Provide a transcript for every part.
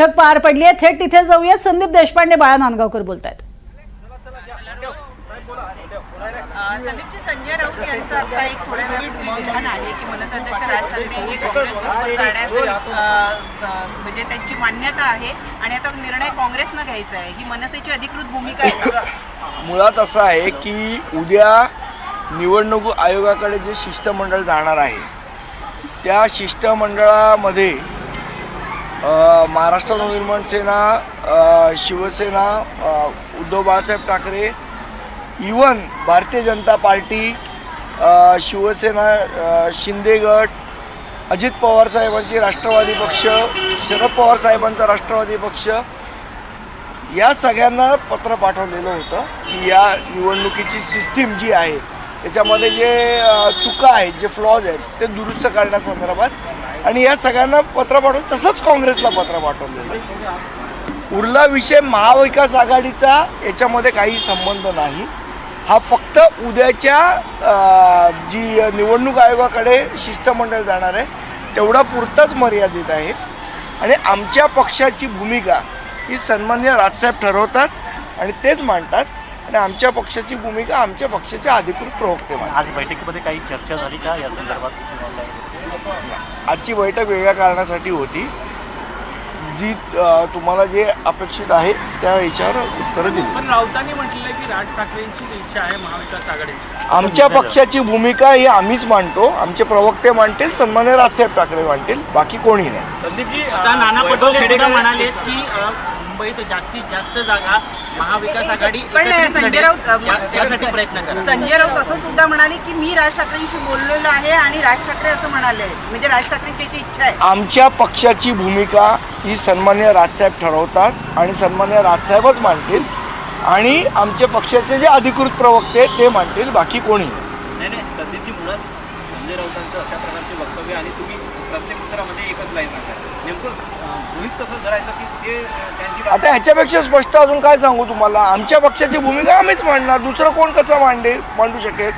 बैठक पार पडली आहे. थेट तिथे जाऊयात संदीप देशपांडे बाळा नांदगावकर अ, संदीपजी संजय राऊत यांचं आता एक थोड्या वेळापूर्वी विधान आहे की राज ठाकरे हे काँग्रेसबरोबर जाण्यास म्हणजे त्यांची मान्यता आहे. आणि आता निर्णय काँग्रेसनं घ्यायचा आहे. ही मनसेची अधिकृत भूमिका आहे? मुळात असं आहे की उद्या निवडणूक आयोगाकडे जे शिष्टमंडळ जाणार आहे त्या शिष्टमंडळामध्ये महाराष्ट्र नवनिर्माण सेना शिवसेना उद्धव बाळासाहेब ठाकरे इवन भारतीय जनता पार्टी शिवसेना शिंदेगट शिंदे गट अजित पवार साहेबांची राष्ट्रवादी पक्ष शरद पवार साहेबांचा राष्ट्रवादी पक्ष या सगळ्यांना पत्र पाठवलेलं होतं की या निवडणुकीची सिस्टीम जी आहे त्याच्यामध्ये जे चुका आहेत जे फ्लॉज आहेत ते दुरुस्त करण्यासंदर्भात आणि या सगळ्यांना पत्र पाठवलं तसंच काँग्रेसला पत्र पाठवलेलं उरला विषय महाविकास आघाडीचा याच्यामध्ये काही संबंध नाही. हा फक्त उद्याच्या जी निवडणूक आयोगाकडे शिष्टमंडळ जाणार आहे तेवढा पुरताच मर्यादित आहे. आणि आमच्या पक्षाची भूमिका ही सन्मान्य राजसाहेब ठरवतात आणि तेच मांडतात. आणि आमच्या पक्षाची भूमिका आमच्या पक्षाचे अधिकृत प्रवक्ते आज बैठकीमध्ये काही चर्चा झाली का या संदर्भात? आजची बैठक वेगळ्या कारणासाठी होती. जी तुम्हाला जे अपेक्षित आहे त्या याच्यावर उत्तरं दिली. पण राऊतांनी म्हटलेलं आहे की राज ठाकरेंची इच्छा आहे महाविकास आघाडीची. आमच्या पक्षाची भूमिका ही आम्हीच मांडतो. आमचे प्रवक्ते मांडतील सन्मान्य राजसाहेब ठाकरे मांडतील बाकी कोणी नाही. संदीपजी आता नाना पटोले म्हणाले की मुंबईत जास्तीत जास्त जागा महाविकास आघाडी पण संजय. राऊत यासाठी प्रयत्न करा संजय राऊत असं सुद्धा म्हणाले की मी राज ठाकरेंशी बोललेलो आहे आणि राज ठाकरे असं म्हणाले. म्हणजे राज ठाकरेंची याची इच्छा आहे. आमच्या पक्षाची भूमिका ही सन्मान्य राजसाहेब ठरवतात आणि सन्मान्य राजसाहेबच मांडतील आणि आमच्या पक्षाचे जे अधिकृत प्रवक्ते आहेत ते मांडतील बाकी कोणी नाही. नाही नाही संदीपजी मुळात संजय राऊतांचं अशा प्रकारचे वक्तव्य आणि तुम्ही प्रत्येक उत्तरामध्ये एकच लाईन नेमकं गृहीत कसं धरायचं की ते त्यांची आता ह्याच्यापेक्षा स्पष्ट अजून काय सांगू तुम्हाला? आमच्या पक्षाची भूमिका आम्हीच मांडणार. दुसरं कोण कसं मांडे मांडू शकेल?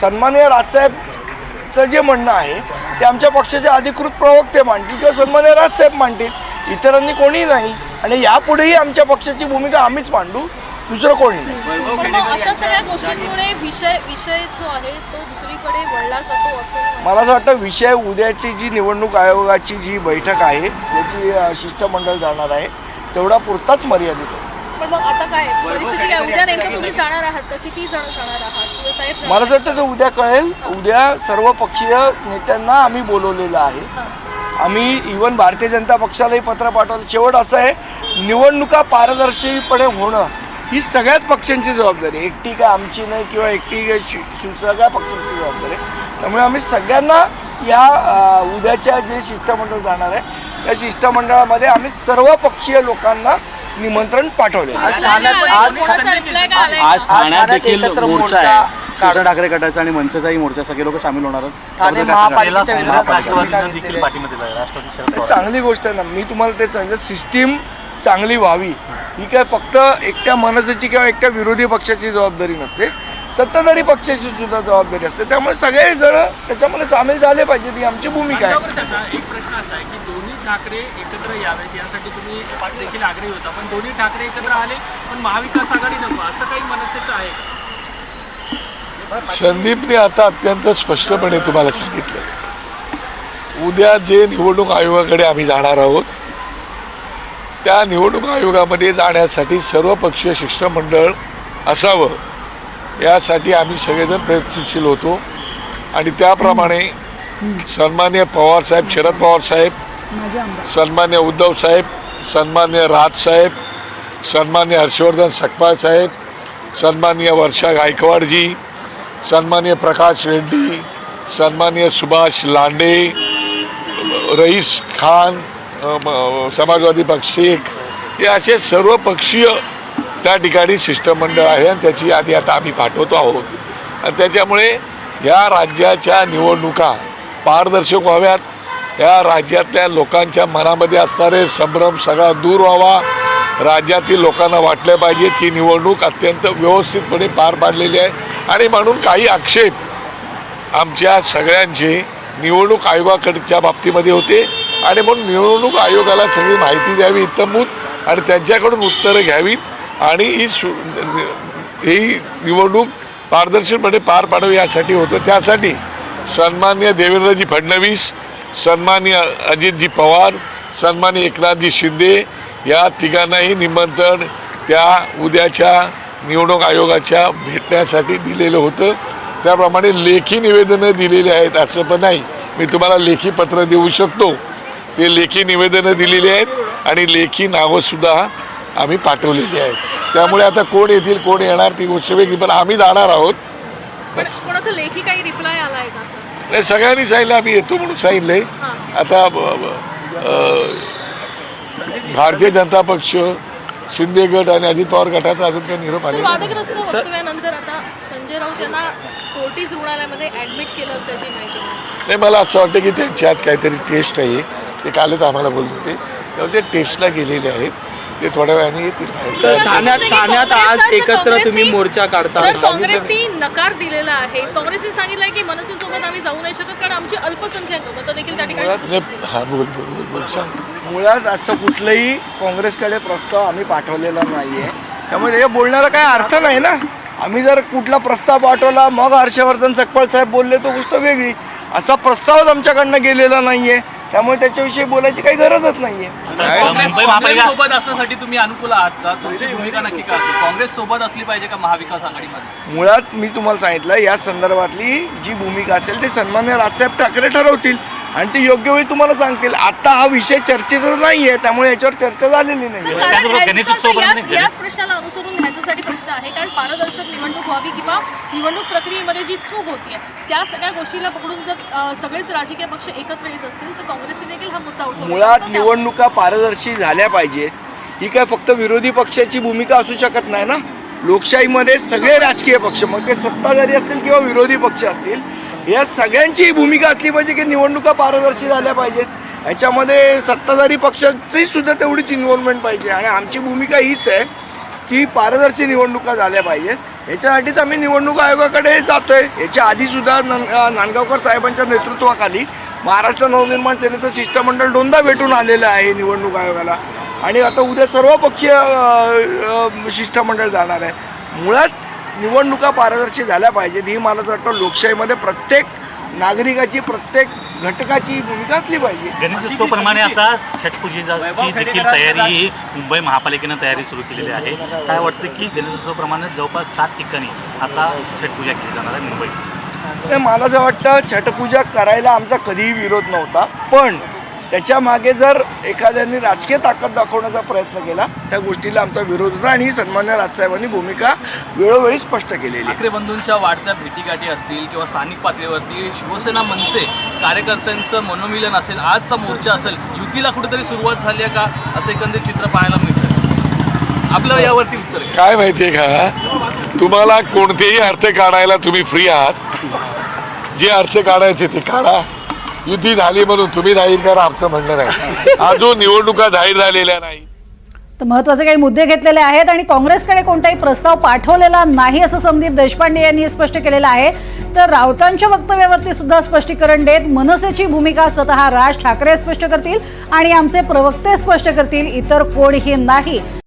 सन्मान्य राजसाहेबचं जे म्हणणं आहे ते आमच्या पक्षाचे अधिकृत प्रवक्ते मांडतील किंवा सन्मान्य राजसाहेब मांडतील. इतरांनी कोणी नाही. आणि यापुढेही आमच्या पक्षाची भूमिका आम्हीच मांडू. दुसरं कोणी नाही. वैभव पण मग खेडेकर अशा सगळ्या गोष्टींमुळे विषय विषय जो आहे तो दुसरीकडे वळला जातो असं मला असं वाटतं विषय उद्याची जी निवडणूक आयोगाची जी बैठक आहे याची अ, शिष्टमंडळ जाणार आहे तेवढा पुरताच मर्यादित आहे. पण मग आता काय? परिस्थिती काय? खेडेकर उद्या नेमकं यांच्या तुम्ही जाणार आहात का? किती जण जाणार आहात? किंवा साहेब जाणार मला असं वाटतं ते उद्या कळेल. उद्या सर्व पक्षीय नेत्यांना आम्ही बोलवलेलं आहे. आम्ही इवन भारतीय जनता पक्षालाही पत्र पाठवलं शेवट असं आहे निवडणुका पारदर्शीपणे होणं ही सगळ्याच पक्षांची जबाबदारी एकटी काय आमची नाही किंवा एकटी काय शि- शि- सगळ्या पक्षांची जबाबदारी त्यामुळे आम्ही सगळ्यांना या उद्याच्या जे शिष्टमंडळ जाणार आहे त्या शिष्टमंडळामध्ये आम्ही सर्व पक्षीय लोकांना निमंत्रण पाठवले. आज ठाण्यात देखील मोर्चा आहे. ठाकरे गटाचा आणि मनसेचाही मोर्चा सगळे लोक सामील होणार आहेत. ठाणे त्याबद्दल काय सांगाल? काँग्रेस राष्ट्रवादीनं देखील पाठिंबा दिला आहे राष्ट्रवादी शरद पवार चांगली गोष्ट आहे ना मी तुम्हाला ते सांगितलं सिस्टीम चांगली व्हावी. ही काय फक्त एकट्या मनसेची किंवा एकट्या विरोधी पक्षाची जबाबदारी नसते. सत्ताधारी पक्षाची सुद्धा जबाबदारी असते. त्यामुळे सगळे जण त्याच्यामध्ये सामील झाले पाहिजेत ही आमची भूमिका आहे. एक प्रश्न असा आहे की दोन्ही ठाकरे एकत्र यावेत यासाठी तुम्ही देखील आग्रही होता. पण दोन्ही ठाकरे एकत्र आले पण महाविकास आघाडी नको. असं काही मनसेचं आहे का? संदीपने आता अत्यंत स्पष्टपणे तुम्हाला सांगितलं. उद्या जे निवडणूक आयोगाकडे आम्ही जाणार आहोत त्या निवडणूक आयोगामध्ये जाण्यासाठी सर्वपक्षीय शिष्टमंडळ असावं यासाठी आम्ही सगळेजण प्रयत्नशील होतो. आणि त्याप्रमाणे सन्मान्य पवारसाहेब शरद पवारसाहेब सन्मान्य उद्धवसाहेब सन्मान्य राजसाहेब सन्मान्य हर्षवर्धन सकपाळ साहेब सन्मान्य वर्षा गायकवाडजी सन्मान्य प्रकाश रेड्डी सन्मान्य सुभाष लांडे रईस खान समाजवादी पक्ष एक. हे असे सर्व पक्षीय त्या ठिकाणी शिष्टमंडळ आहे आणि त्याची यादी आता आम्ही पाठवतो आहोत. आणि त्याच्यामुळे या राज्याच्या निवडणुका पारदर्शक व्हाव्यात. या राज्यातल्या लोकांच्या मनामध्ये असणारे संभ्रम सगळा दूर व्हावा. राज्यातील लोकांना वाटलं पाहिजे की निवडणूक अत्यंत व्यवस्थितपणे पार पाडलेली आहे. आणि म्हणून काही आक्षेप आमच्या सगळ्यांचे निवडणूक आयोगाकडच्या बाबतीमध्ये होते. आणि म्हणून निवडणूक आयोगाला सगळी माहिती द्यावी इत्तमूत आणि त्यांच्याकडून उत्तरं घ्यावीत. आणि ही सु ही निवडणूक पारदर्शकपणे पार पाडावी यासाठी होतं. त्यासाठी सन्मान्य देवेंद्रजी फडणवीस सन्मान्य अजितजी पवार सन्मान्य एकनाथजी शिंदे या तिघांनाही निमंत्रण त्या उद्याच्या निवडणूक आयोगाच्या भेटण्यासाठी दिलेलं होतं. त्याप्रमाणे लेखी निवेदनं दिलेली आहेत असं पण नाही. मी तुम्हाला लेखी पत्र देऊ शकतो. ते लेखी निवेदनं दिलेली आहेत आणि लेखी नावंसुद्धा आम्ही पाठवलेली आहेत. त्यामुळे आता कोण येतील कोण येणार ती गोष्ट वेगळी पण आम्ही जाणार आहोत. पण कोणाचा लेखी काही रिप्लाय आलाय का सर नाही सगळ्यांनी सांगितलं आम्ही येतो म्हणून सांगितलंय. आता अं, भारतीय जनता पक्ष शिंदे गट आणि अजित पवार गटाचा अजून काही निरोप सर आलेला नाही. वादग्रस्त वक्तव्यानंतर आता संजय राऊत यांना कोर्टीज रुग्णालयामध्ये ऍडमिट केलं असल्याची माहिती मिळाली. नाही मला असं वाटतं की त्यांची आज काहीतरी टेस्ट आहे. ते कालच आम्हाला बोलत होते. तेव्हा ते टेस्टला गेलेले आहेत. ते थोड्या वेळाने येतील. बाहेर. सर, ठाण्यात ठाण्यात आज एकत्र तुम्ही मोर्चा काढता. सर काँग्रेसनी नकार दिलेला आहे. काँग्रेसने सांगितलंय की मनसेसोबत आम्ही जाऊ नाही शकत कारण आमची अल्पसंख्याक मतं देखील त्या ठिकाणी हा बोल बोल बोल बोल सांग. मुळात असं कुठलंही काँग्रेसकडे प्रस्ताव आम्ही पाठवलेला नाही आहे त्यामुळे हे बोलण्याला काय अर्थ नाही ना? आम्ही जर कुठला प्रस्ताव पाठवला मग हर्षवर्धन सकपाळ साहेब बोलले तो गोष्ट वेगळी. असा प्रस्तावच आमच्याकडनं गेलेला नाही आहे त्यामुळे त्याच्याविषयी बोलायची काही गरजच नाही आहे आता मुंबई महापालिका सोबत असण्यासाठी तुम्ही अनुकूल आहात का? तुमची भूमिका नक्की काय असेल? काँग्रेस सोबत असली पाहिजे का महाविकास आघाडीमध्ये? मुळात मी तुम्हाला सांगितलं या संदर्भातली जी भूमिका असेल ती सन्मान्य राजसाहेब ठाकरे ठरवतील. आणि ते योग्य वेळी तुम्हाला सांगतील आता हा विषय चर्चेचा नाही आहे त्यामुळे याच्यावर चर्चा झालेली नाही सर, आहे. कारण त्याचबरोबर ह्याचं गणेशोत्सव असं पण याच- नाही. याच प्रश्नाला अनुसरून ह्याच्यासाठी प्रश्न आहे कारण पारदर्शक निवडणूक व्हावी किंवा निवडणूक प्रक्रियेमध्ये जी चूक होतीये त्या सगळ्या गोष्टीला पकडून जर अं, सगळेच राजकीय पक्ष एकत्र येत असतील तर काँग्रेसने देखील हा मुद्दा उठवला मुळात होता. निवडणुका पारदर्शी झाल्या पाहिजे ही काय फक्त विरोधी पक्षाची भूमिका असू शकत नाही ना लोकशाहीमध्ये सगळे राजकीय पक्ष मग ते सत्ताधारी असतील किंवा विरोधी पक्ष असतील या सगळ्यांची भूमिका असली पाहिजे की निवडणुका पारदर्शी झाल्या पाहिजेत. याच्यामध्ये सत्ताधारी पक्षाची सुद्धा तेवढीच इन्व्हॉल्वमेंट पाहिजे. आणि आमची भूमिका हीच आहे की पारदर्शी निवडणुका झाल्या पाहिजेत. याच्यासाठीच आम्ही निवडणूक आयोगाकडे जातो आहे याच्या आधीसुद्धा नन नांदगावकर साहेबांच्या नेतृत्वाखाली महाराष्ट्र नवनिर्माण सेनेचं शिष्टमंडळ दोनदा भेटून आलेलं आहे निवडणूक आयोगाला. आणि आता उद्या सर्व पक्षीय शिष्टमंडळ जाणार आहे. मुळात निवडणुका पारदर्शी झाल्या पाहिजेत. ही मला असं वाटतं लोकशाहीमध्ये प्रत्येक नागरिकाची प्रत्येक घटकाची भूमिका असली पाहिजे. गणेशोत्सव प्रमाणे आता छटपूजेची देखील तयारी मुंबई महापालिकेनं तयारी सुरू केलेली आहे. काय वाटतं की गणेशोत्सव प्रमाणे जवळपास सात ठिकाणी आता छटपूजा केली जाणार आहे मुंबईत? नाही मला असं वाटतं छटपूजा करायला आमचा कधीही विरोध नव्हता. पण त्याच्यामागे जर एखाद्याने राजकीय ताकद दाखवण्याचा प्रयत्न केला त्या गोष्टीला आमचा विरोध होता आणि ही सन्मान्य राजसाहेबांनी भूमिका वेळोवेळी स्पष्ट केलेली. आहे. ठाकरे बंधूंच्या वाढत्या भेटीगाठी असतील किंवा स्थानिक पातळीवरती शिवसेना मनसे कार्यकर्त्यांचं मनोमिलन असेल आजचा मोर्चा असेल युतीला कुठेतरी सुरुवात झाली आहे का? असं एकंदरीत चित्र पाहायला मिळतं आपलं यावरती उत्तर आहे. काय माहितीये का? तुम्हाला कोणतेही अर्थ काढायला तुम्ही फ्री आहात. जे अर्थ काढायचे ते काढा. युती झाली म्हणून तुम्ही जाहीर करा आमचं म्हणणं नाही. अजून निवडणुका जाहीर झालेल्या नाही. तर महत्त्वाचे काही मुद्दे घेतलेले आहेत आणि काँग्रेसकडे कोणताही प्रस्ताव पाठवलेला नाही असं संदीप देशपांडे यांनी स्पष्ट केलेलं आहे. तर राऊतांच्या वक्तव्यावरती सुद्धा स्पष्टीकरण देत मनसेची भूमिका स्वतः राज ठाकरे स्पष्ट करतील आणि आमचे प्रवक्ते स्पष्ट करतील इतर कोणीही नाही.